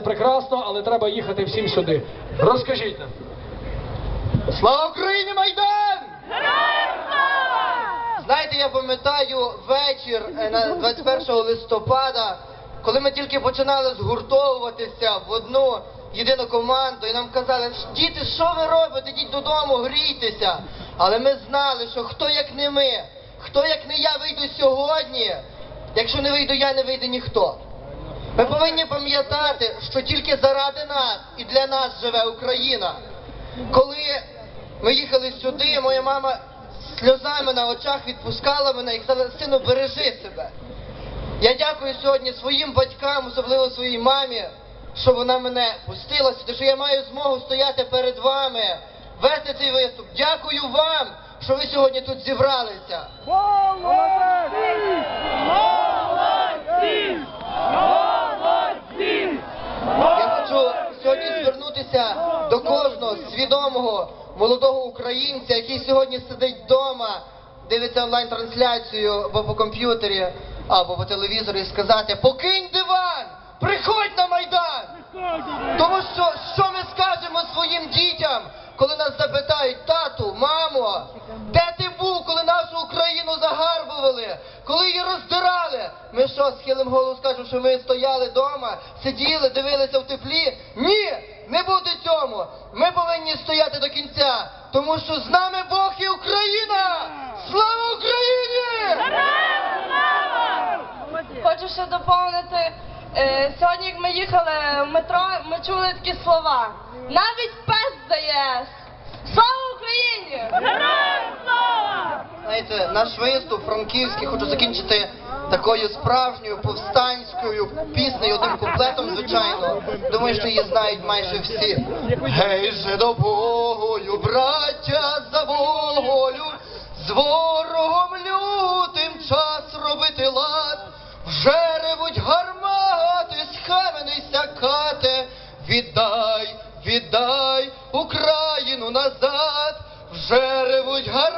прекрасно, але треба їхати всім сюди. Розкажіть нам. Слава Україні, Майдан! Знаєте, я пам'ятаю вечір е, на 21 листопада, коли ми тільки починали згуртовуватися в одну єдину команду, і нам казали, діти, що ви робите? Йдіть додому, грійтеся. Але ми знали, що хто як не ми, хто як не я вийду сьогодні, якщо не вийду я, не вийде ніхто. Ми повинні пам'ятати, що тільки заради нас і для нас живе Україна. Коли ми їхали сюди, моя мама сльозами на очах відпускала мене і казала, сину, бережи себе. Я дякую сьогодні своїм батькам, особливо своїй мамі, що вона мене пустила сюди, що я маю змогу стояти перед вами, вести цей виступ. Дякую вам, що ви сьогодні тут зібралися. Я хочу сьогодні звернутися до кожного свідомого молодого українця, який сьогодні сидить вдома, дивиться онлайн-трансляцію або по комп'ютері, або по телевізору і сказати: покинь диван! Приходь на майдан! Тому що що ми скажемо своїм дітям, коли нас запитають, тату, мамо, де ти був, коли нашу Україну загарбували, коли її роздирали? Ми що, схилим голову скажемо, що ми стояли вдома, сиділи, дивилися в теплі? Ні, не буде цьому. Ми повинні стояти до кінця, тому що з нами Бог і Україна! Слава Україні! Хочу ще доповнити. Е, сьогодні, як ми їхали в метро, ми чули такі слова. Навіть пес здає. Слава Україні! Знаєте, наш виступ франківський хочу закінчити такою справжньою повстанською піснею, одним куплетом, звичайно. Думаю, що її знають майже всі. Гей же до бою, браття, за волю, з ворогом лютим час робити лад. Вже ревуть гармати, схаменися кате, віддай, віддай Україну назад. Вже ревуть гармати,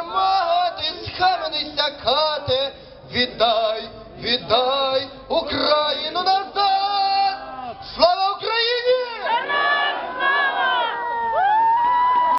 схаменися кате, віддай, віддай